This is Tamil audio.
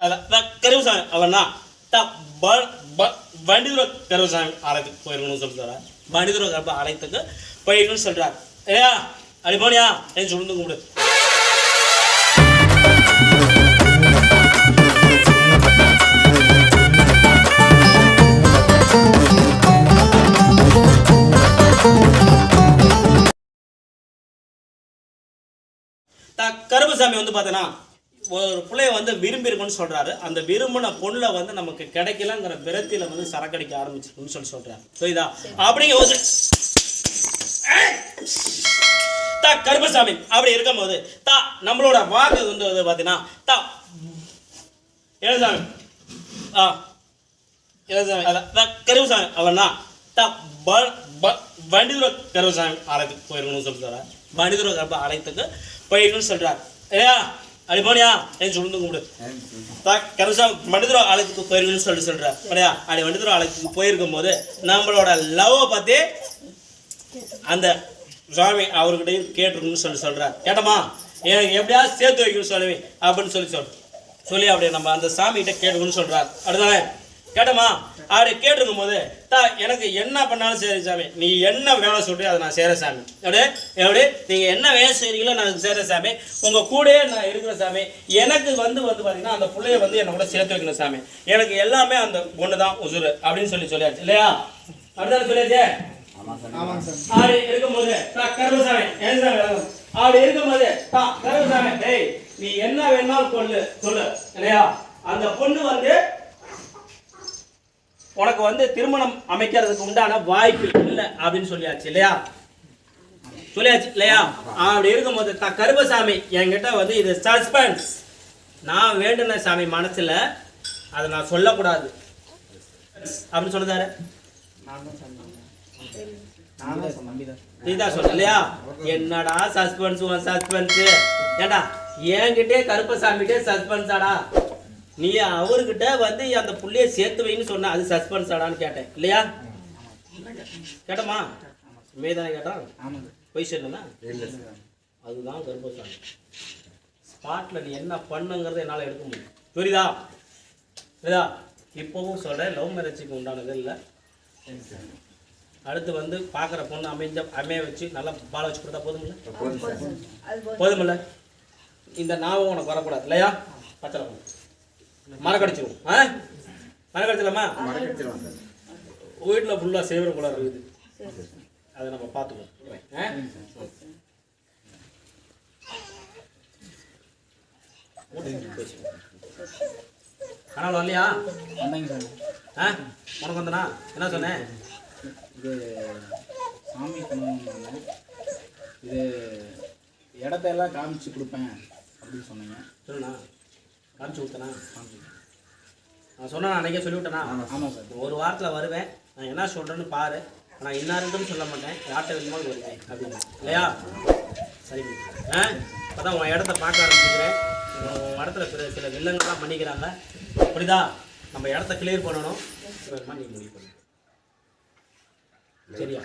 அதான் கருவசாமி அவனா வண்டிதுர கருவசாமி ஆலயத்துக்கு போயிருக்கணும்னு சொல்றாரு வண்டிதுர கர்ப்ப ஆலயத்துக்கு போயிருக்கணும்னு சொல்றாரு ஏயா அப்படி போனியா ஏன் சொல்லுங்க கூப்பிடு த கருப்பசாமி வந்து பார்த்தோன்னா ஒரு பிள்ளைய வந்து விரும்பியிருக்குன்னு சொல்கிறாரு அந்த விரும்பின பொண்ணில் வந்து நமக்கு கிடைக்கலங்கிற விரத்தியில் வந்து சரக்கடிக்க ஆரம்பிச்சிருக்குன்னு சொல்லி சொல்கிறாரு புரியுதா? அப்படிங்க ஒரு தா கருப்பசாமி அப்படி இருக்கும்போது தா நம்மளோட வாக்கு வந்து பார்த்தீங்கன்னா தா எழுதாமி ஆ எழுதாமி அதான் கருப்பசாமி அவனா தா வண்டிதுர கருப்பசாமி ஆலயத்துக்கு போயிருக்கணும்னு சொல்றாரு. வண்டிதுர கருப்ப ஆலயத்துக்கு போயிருக்கணும்னு சொல்கிறார் இல்லையா? அப்படி போனியா? ஏன் சொல்லுங்க கும்பிடு கருசாமி வண்டிதுர ஆலயத்துக்கு போயிருக்குன்னு சொல்லி சொல்றாரு போனியா? அப்படி வண்டிதுர ஆலயத்துக்கு போயிருக்கும் போது நம்மளோட லவ்வை பற்றி அந்த சுவாமி அவர்கிட்டையும் கேட்டுருக்குன்னு சொல்லி சொல்கிறார் கேட்டமா எனக்கு எப்படியாவது சேர்த்து வைக்கணும் சுவாமி அப்படின்னு சொல்லி சொல். சொல்லி அப்படியே நம்ம அந்த சாமிகிட்ட கேட்டுக்கணும்னு சொல்கிறார் அடுத்தானே கேட்டமா அப்படி கேட்டிருக்கும் போது தா எனக்கு என்ன பண்ணாலும் சரி சாமி. நீ என்ன வேலை சொல்றியோ அதை நான் செய்கிறேன் சாமி. அப்படியே எப்படி? நீங்கள் என்ன வேலை செய்கிறீங்களோ நான் செய்கிறேன் சாமி. உங்கள் கூடயே நான் இருக்கிற சாமி. எனக்கு வந்து வந்து பார்த்தீங்கன்னா அந்த பிள்ளைய வந்து என்னை கூட சேர்த்து வைக்கணும் சாமி. எனக்கு எல்லாமே அந்த ஒன்று தான் உசுறு அப்படின்னு சொல்லி சொல்லியாச்சு. இல்லையா? அப்படிதானே சொல்லியாச்சே? அப்படி இருக்கும்போது கருமசாமி என்ன வேணும் அப்படி இருக்கும்போது கருமசாமி டேய் நீ என்ன வேணாலும் கொள்ளு சொல்லு. இல்லையா? அந்த பொண்ணு வந்து உனக்கு வந்து திருமணம் அமைக்கிறதுக்கு உண்டான வாய்ப்பு இல்லை அப்படின்னு சொல்லியாச்சு இல்லையா? சொல்லியாச்சு இல்லையா? அப்படி இருக்கும்போது த கருப்பசாமி என்கிட்ட வந்து இது சஸ்பென்ஸ் நான் வேண்டுன சாமி மனசில் அதை நான் சொல்லக்கூடாது. அப்படின்னு சொல்லுதாரு? நீதான் சொல்ல இல்லையா? என்னடா சஸ்பென்ஸ் உன் சஸ்பென்ஸ் ஏண்டா என்கிட்டே கருப்பசாமிகிட்டே சஸ்பென்ஸாடா நீ அவர்கிட்ட வந்து அந்த புள்ளைய சேர்த்து வைன்னு சொன்ன அது சஸ்பென்ஸ் ஆடான்னு கேட்டேன். இல்லையா? கேட்டமா? மேதானே கேட்டான்? பொய் சொன்னா அதுதான் கருப்பசாமி. ஸ்பாட்ல நீ என்ன பண்ணுங்கிறத என்னால் எடுக்க முடியும். புரியுதா? புரியுதா? இப்போவும் சொல்கிறேன் லவ் மேரேஜுக்கு உண்டானது இல்லை. அடுத்து வந்து பார்க்குற பொண்ணு அமைஞ்ச அமைய வச்சு நல்லா பால வச்சு கொடுத்தா போதுமில்ல? போதுமில்ல? இந்த ஞாபகம் உனக்கு வரக்கூடாது இல்லையா? பச்சை மரக்கடிச்சிரும். ஆ? மரக்கடிச்சிடலாமா? வீட்டில் ஃபுல்லாக சேவரம் கூட இருக்குது. அதை நம்ம பார்த்துக்குவோம். ஆ? கனவுல வரலையா? வந்தாங்க சார். ஆ? உனக்கு வந்தனா? என்ன சொன்னேன் இது சாமி கும்பிடுவாங்க இது இடத்தையெல்லாம் காமிச்சு கொடுப்பேன் அப்படின்னு சொன்னீங்க. சொல்லுண்ணா காமிச்சு கொடுத்தனா? நான் சொன்னா அன்றைக்கே சொல்லிவிட்டேனா? ஆமாம் சார். ஒரு வாரத்தில் வருவேன். நான் என்ன சொல்கிறேன்னு பாரு. நான் இன்னாருன்னு சொல்ல மாட்டேன். யார்கிட்ட வேணுமாலும் வருவேன். அப்படின்னு. இல்லையா? சரி. ஆ? இப்போ தான் உன் இடத்த பார்க்க ஆரம்பிச்சுக்கிறேன். உன் இடத்துல சில சில வில்லங்கள்லாம் பண்ணிக்கிறாங்க. புரியுதா? நம்ம இடத்த கிளியர் பண்ணணும். நீ முடிவு பண்ணு. சரியா?